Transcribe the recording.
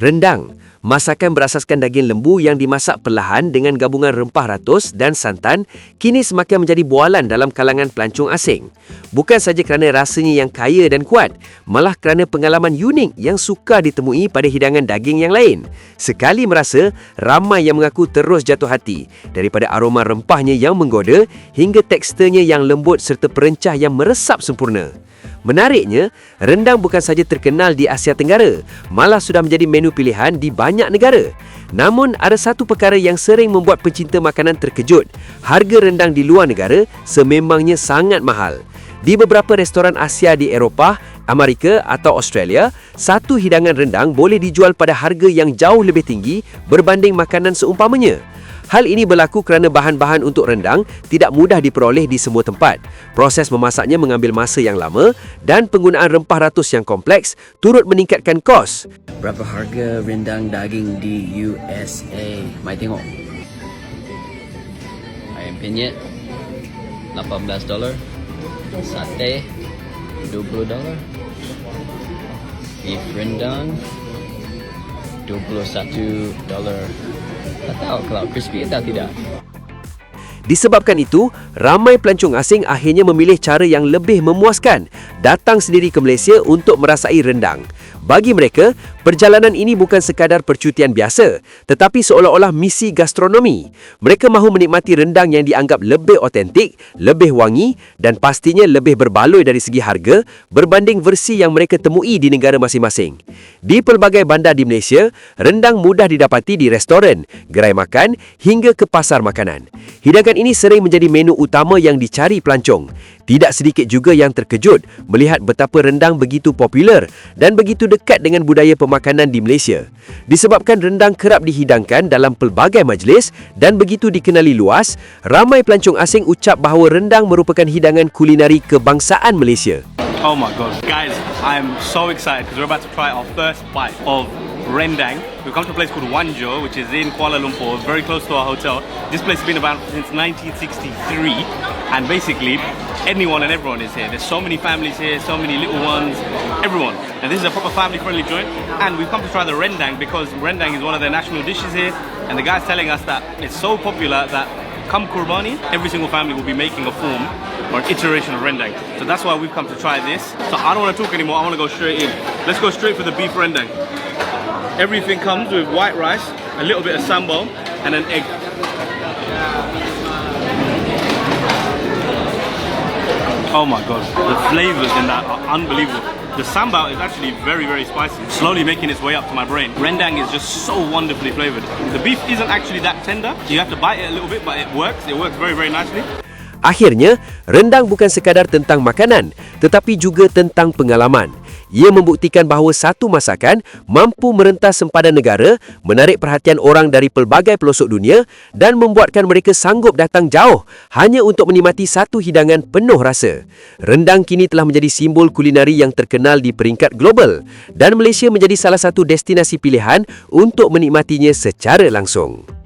Rendang, masakan berasaskan daging lembu yang dimasak perlahan dengan gabungan rempah ratus dan santan kini semakin menjadi bualan dalam kalangan pelancong asing. Bukan saja kerana rasanya yang kaya dan kuat, malah kerana pengalaman unik yang suka ditemui pada hidangan daging yang lain. Sekali merasa, ramai yang mengaku terus jatuh hati daripada aroma rempahnya yang menggoda hingga teksturnya yang lembut serta perencah yang meresap sempurna. Menariknya, rendang bukan saja terkenal di Asia Tenggara, malah sudah menjadi menu pilihan di banyak negara. Namun, ada satu perkara yang sering membuat pencinta makanan terkejut. Harga rendang di luar negara sememangnya sangat mahal. Di beberapa restoran Asia di Eropah, Amerika atau Australia, satu hidangan rendang boleh dijual pada harga yang jauh lebih tinggi berbanding makanan seumpamanya. Hal ini berlaku kerana bahan-bahan untuk rendang tidak mudah diperoleh di semua tempat. Proses memasaknya mengambil masa yang lama dan penggunaan rempah ratus yang kompleks turut meningkatkan kos. Berapa harga rendang daging di USA? Mai tengok. Ayam penyet 18 dolar. Sate 20 dolar. Beef rendang 21 dolar. Tak tahu kalau crispy atau tidak. Disebabkan itu, ramai pelancong asing akhirnya memilih cara yang lebih memuaskan, datang sendiri ke Malaysia untuk merasai rendang. Bagi mereka, perjalanan ini bukan sekadar percutian biasa, tetapi seolah-olah misi gastronomi. Mereka mahu menikmati rendang yang dianggap lebih otentik, lebih wangi dan pastinya lebih berbaloi dari segi harga berbanding versi yang mereka temui di negara masing-masing. Di pelbagai bandar di Malaysia, rendang mudah didapati di restoran, gerai makan hingga ke pasar makanan. Hidangan ini sering menjadi menu utama yang dicari pelancong. Tidak sedikit juga yang terkejut melihat betapa rendang begitu popular dan begitu dekat dengan budaya pemakanan di Malaysia. Disebabkan rendang kerap dihidangkan dalam pelbagai majlis dan begitu dikenali luas, ramai pelancong asing ucap bahawa rendang merupakan hidangan kulinari kebangsaan Malaysia. Oh my god. Guys, I'm so excited because we're about to try our first bite of rendang. We've come to a place called Wanjo, which is in Kuala Lumpur, very close to our hotel. This place has been around since 1963, and basically, anyone and everyone is here. There's so many families here, so many little ones, everyone. And this is a proper family-friendly joint. And we've come to try the rendang because rendang is one of their national dishes here. And the guy's telling us that it's so popular that come Kurbani, every single family will be making a form or an iteration of rendang. So that's why we've come to try this. So I don't want to talk anymore, I want to go straight in. Let's go straight for the beef rendang. Everything comes with white rice, a little bit of sambal, and an egg. Oh my god, the flavors in that are unbelievable. The sambal is actually very, very spicy, slowly making its way up to my brain. Rendang is just so wonderfully flavored. The beef isn't actually that tender. You have to bite it a little bit, but it works. It works very, very nicely. Akhirnya, rendang bukan sekadar tentang makanan, tetapi juga tentang pengalaman. Ia membuktikan bahawa satu masakan mampu merentas sempadan negara, menarik perhatian orang dari pelbagai pelosok dunia dan membuatkan mereka sanggup datang jauh hanya untuk menikmati satu hidangan penuh rasa. Rendang kini telah menjadi simbol kulinari yang terkenal di peringkat global dan Malaysia menjadi salah satu destinasi pilihan untuk menikmatinya secara langsung.